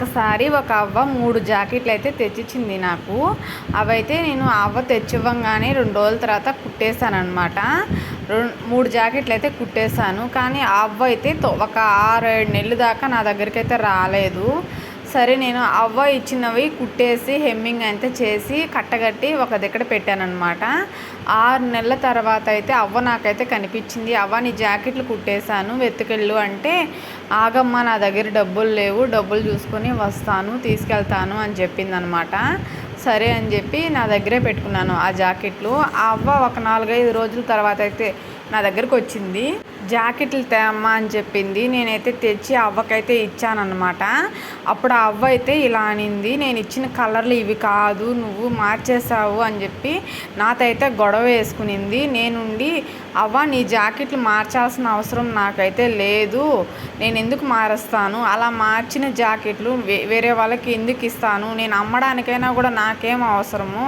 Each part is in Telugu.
ఒకసారి ఒక అవ్వ మూడు జాకెట్లు అయితే తెచ్చిచ్చింది నాకు. అవైతే నేను ఆ అవ్వ తెచ్చివ్వంగానే రెండు రోజుల తర్వాత కుట్టేశాను అనమాట మూడు జాకెట్లు అయితే కుట్టేశాను. కానీ ఆ అవ్వ అయితే ఒక ఆరు ఏడు నెలలు దాకా నా దగ్గరికి అయితే రాలేదు. సరే నేను అవ్వ ఇచ్చినవి కుట్టేసి హెమ్మింగ్ అయితే చేసి కట్టగట్టి ఒక దగ్గర పెట్టాను అనమాట ఆరు నెలల తర్వాత అయితే అవ్వ నాకైతే కనిపించింది. అవ్వ నీ జాకెట్లు కుట్టేశాను వెతుకెళ్ళు అంటే ఆగమ్మ నా దగ్గర డబ్బులు లేవు డబ్బులు చూసుకొని వస్తాను తీసుకెళ్తాను అని చెప్పింది అనమాట సరే అని చెప్పి నా దగ్గరే పెట్టుకున్నాను ఆ జాకెట్లు. ఆ అవ్వ ఒక నాలుగైదు రోజుల తర్వాత అయితే నా దగ్గరకు వచ్చింది. జాకెట్లు తేమ్మా అని చెప్పింది. నేనైతే తెచ్చి అవ్వకైతే ఇచ్చానమాట అప్పుడు ఆ అవ్వ అయితే ఇలా అనింది నేను ఇచ్చిన కలర్లు ఇవి కాదు నువ్వు మార్చేసావు అని చెప్పి నాతో అయితే గొడవ వేసుకునింది. నేనుండి అవ్వ నీ జాకెట్లు మార్చాల్సిన అవసరం నాకైతే లేదు. నేను ఎందుకు మారుస్తాను? అలా మార్చిన జాకెట్లు వే- వేరే వాళ్ళకి ఎందుకు ఇస్తాను? నేను అమ్మడానికైనా కూడా నాకేం అవసరము?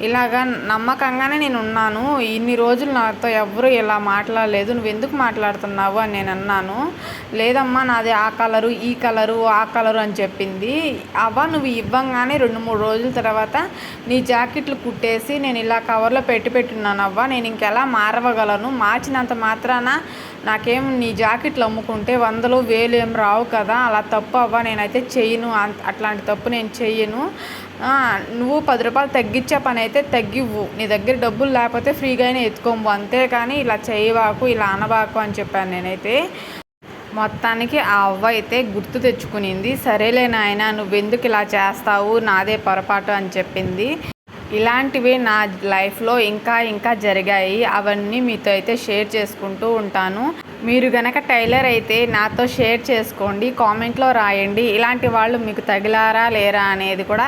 ఇలాగా నమ్మకంగానే నేను ఉన్నాను ఇన్ని రోజులు నాతో ఎవ్వరూ ఇలా మాట్లాడలేదు. నువ్వు ఎందుకు మాట్లాడుతున్నావు అని నేను అన్నాను లేదమ్మా నాది ఆ కలరు ఈ కలరు ఆ కలరు అని చెప్పింది. అవ్వ నువ్వు ఇవ్వంగానే రెండు మూడు రోజుల తర్వాత నీ జాకెట్లు కుట్టేసి నేను ఇలా కవర్లో పెట్టి పెట్టున్నాను అవ్వ. నేను ఇంకెలా మారవగలను? మార్చినంత మాత్రాన నాకేం నీ జాకెట్లు అమ్ముకుంటే వందలు వేలు ఏం రావు కదా. అలా తప్పు అవ్వ నేనైతే చేయను. అంత- అట్లాంటి తప్పు నేను చెయ్యను. నువ్వు పది రూపాయలు తగ్గించే పని అయితే తగ్గివ్వు. నీ దగ్గర డబ్బులు లేకపోతే ఫ్రీగానే ఎత్తుకోము. అంతేకాని ఇలా చేయవాకు ఇలా అనబాకు అని చెప్పాను నేనైతే. మొత్తానికి ఆ అవ్వ అయితే గుర్తు తెచ్చుకునింది. సరేలే నాయన నువ్వెందుకు ఇలా చేస్తావు? నాదే పొరపాటు అని చెప్పింది. ఇలాంటివి నా లైఫ్లో ఇంకా ఇంకా జరిగాయి. అవన్నీ మీతో అయితే షేర్ చేసుకుంటూ ఉంటాను. మీరు గనక టైలర్ అయితే నాతో షేర్ చేసుకోండి. కామెంట్లో రాయండి. ఇలాంటి వాళ్ళు మీకు తగిలారా లేరా అనేది కూడా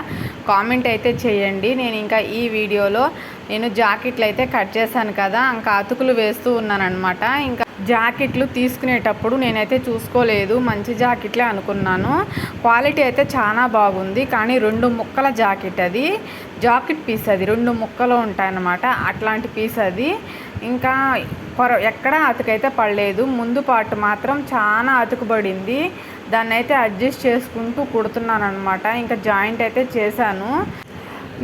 కామెంట్ అయితే చేయండి. నేను ఇంకా ఈ వీడియోలో నేను జాకెట్లు అయితే కట్ చేశాను కదా. ఇంకా అతుకులు వేస్తూ ఉన్నానన్నమాట. ఇంకా జాకెట్లు తీసుకునేటప్పుడు నేనైతే చూసుకోలేదు. మంచి జాకెట్లే అనుకున్నాను. క్వాలిటీ అయితే చాలా బాగుంది. కానీ రెండు ముక్కల జాకెట్ అది. జాకెట్ పీస్ అది. రెండు ముక్కలు ఉంటాయన్నమాట. అట్లాంటి పీస్ అది. ఇంకా పొర ఎక్కడ అతుకైతే పడలేదు. ముందు పాటు మాత్రం చాలా అతుకుబడింది. దాన్ని అయితే అడ్జస్ట్ చేసుకుంటూ కుడుతున్నాను అనమాట ఇంకా జాయింట్ అయితే చేశాను.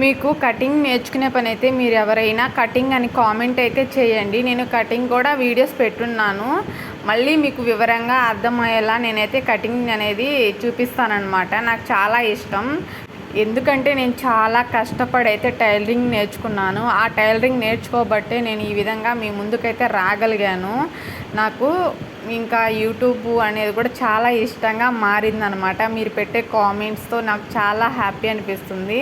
మీకు కటింగ్ నేర్చుకునే పని అయితే మీరు ఎవరైనా కటింగ్ అని కామెంట్ అయితే చేయండి. నేను కటింగ్ కూడా వీడియోస్ పెట్టున్నాను. మళ్ళీ మీకు వివరంగా అర్థమయ్యేలా నేనైతే కటింగ్ అనేది చూపిస్తానన్నమాట. నాకు చాలా ఇష్టం. ఎందుకంటే నేను చాలా కష్టపడి అయితే టైలరింగ్ నేర్చుకున్నాను. ఆ టైలరింగ్ నేర్చుకోబట్టే నేను ఈ విధంగా మీ ముందుకైతే రాగలిగాను. నాకు ఇంకా యూట్యూబ్ అనేది కూడా చాలా ఇష్టంగా మారిందనమాట. మీరు పెట్టే కామెంట్స్తో నాకు చాలా హ్యాపీ అనిపిస్తుంది.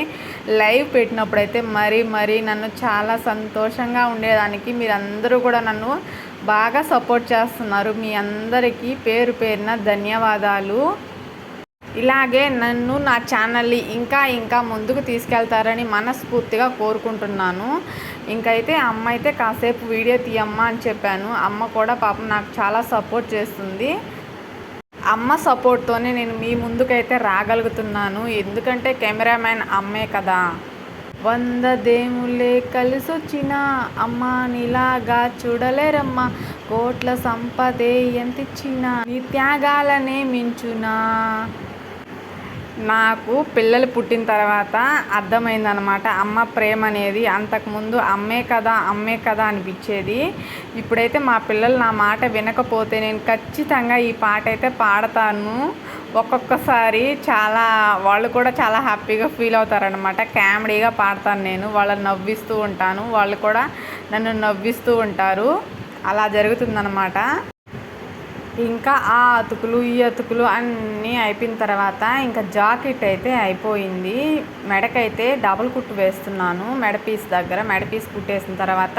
లైవ్ పెట్టినప్పుడైతే మరీ మరీ నన్ను చాలా సంతోషంగా ఉండేదానికి మీరందరూ కూడా నన్ను బాగా సపోర్ట్ చేస్తున్నారు. మీ అందరికీ పేరు పేరున ధన్యవాదాలు. ఇలాగే నన్ను నా ఛానల్ని ఇంకా ఇంకా ముందుకు తీసుకెళ్తారని మనస్ఫూర్తిగా కోరుకుంటున్నాను. ఇంకైతే అమ్మ అయితే కాసేపు వీడియో తీయమ్మా అని చెప్పాను. అమ్మ కూడా పాపం నాకు చాలా సపోర్ట్ చేస్తుంది. అమ్మ సపోర్ట్తోనే నేను మీ ముందుకైతే రాగలుగుతున్నాను. ఎందుకంటే కెమెరామ్యాన్ అమ్మే కదా. వంద దేములే కలిసొచ్చిన అమ్మ నీలాగా చూడలేరమ్మా. కోట్ల సంపదే ఎంతిచ్చిన నీ త్యాగాలనే మించునా. నాకు పిల్లలు పుట్టిన తర్వాత అర్థమైందనమాట అమ్మ ప్రేమ అనేది అంతకుముందు అమ్మే కదా అమ్మే కదా అనిపించేది. ఇప్పుడైతే మా పిల్లలు నా మాట వినకపోతే నేను ఖచ్చితంగా ఈ పాట అయితే పాడతాను. ఒక్కొక్కసారి చాలా వాళ్ళు కూడా చాలా హ్యాపీగా ఫీల్ అవుతారనమాట కామెడీగా పాడతాను నేను. వాళ్ళని నవ్విస్తూ ఉంటాను. వాళ్ళు కూడా నన్ను నవ్విస్తూ ఉంటారు. అలా జరుగుతుందన్నమాట. ఇంకా ఆ అతుకులు ఈ అతుకులు అన్నీ అయిపోయిన తర్వాత ఇంకా జాకెట్ అయితే అయిపోయింది. మెడకైతే డబల్ కుట్టు వేస్తున్నాను మెడ పీస్ దగ్గర. మెడ పీస్ కుట్టేసిన తర్వాత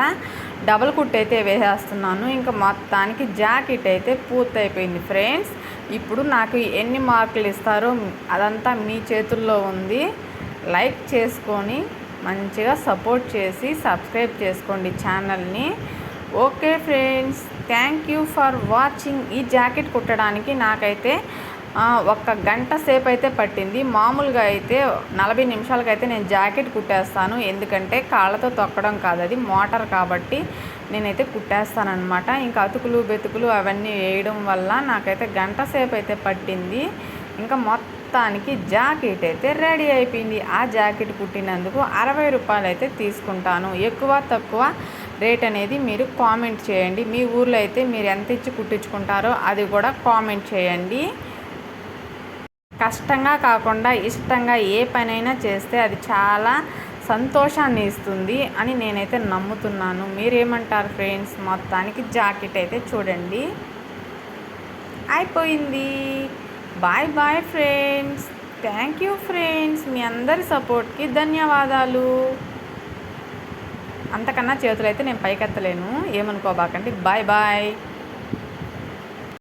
డబల్ కుట్టు అయితే వేసేస్తున్నాను. ఇంకా మొత్తానికి జాకెట్ అయితే పూర్తి అయిపోయింది ఫ్రెండ్స్. ఇప్పుడు నాకు ఎన్ని మార్కులు ఇస్తారో అదంతా మీ చేతుల్లో ఉంది. లైక్ చేసుకొని మంచిగా సపోర్ట్ చేసి సబ్స్క్రైబ్ చేసుకోండి ఛానల్ని. Okay friends. Thank you for watching ఈ జాకెట్ కుట్టడానికి. నాకైతే ఒక ఒక్క గంట సేపు అయితే పట్టింది. మామూలుగా అయితే నలభై నిమిషాలకైతే నేను జాకెట్ కుట్టేస్తాను. ఎందుకంటే కాళ్ళతో తొక్కడం కాదు అది మోటార్ కాబట్టి నేనైతే కుట్టేస్తానమాట ఇంకా అతుకులు బెతుకులు అవన్నీ వేయడం వల్ల నాకైతే గంట సేపు అయితే పట్టింది. ఇంకా మొత్తానికి జాకెట్ అయితే రెడీ అయిపోయింది. ఆ జాకెట్ కుట్టినందుకు అరవై రూపాయలు అయితే తీసుకుంటాను. ఎక్కువ తక్కువ రేట్ అనేది మీరు కామెంట్ చేయండి. మీ ఊర్లో అయితే మీరు ఎంత ఇచ్చి కుట్టించుకుంటారో అది కూడా కామెంట్ చేయండి. కష్టంగా కాకుండా ఇష్టంగా ఏ పనైనా చేస్తే అది చాలా సంతోషాన్ని ఇస్తుంది అని నేనైతే నమ్ముతున్నాను. మీరేమంటారు ఫ్రెండ్స్? మొత్తానికి జాకెట్ అయితే చూడండి. అయిపోయింది. Bye bye friends. Thank you friends. మీ అందరి సపోర్ట్కి ధన్యవాదాలు. అంతకన్నా చేతులైతే నేను పైకెత్తలేను. ఏమనుకోబాకండి. Bye bye.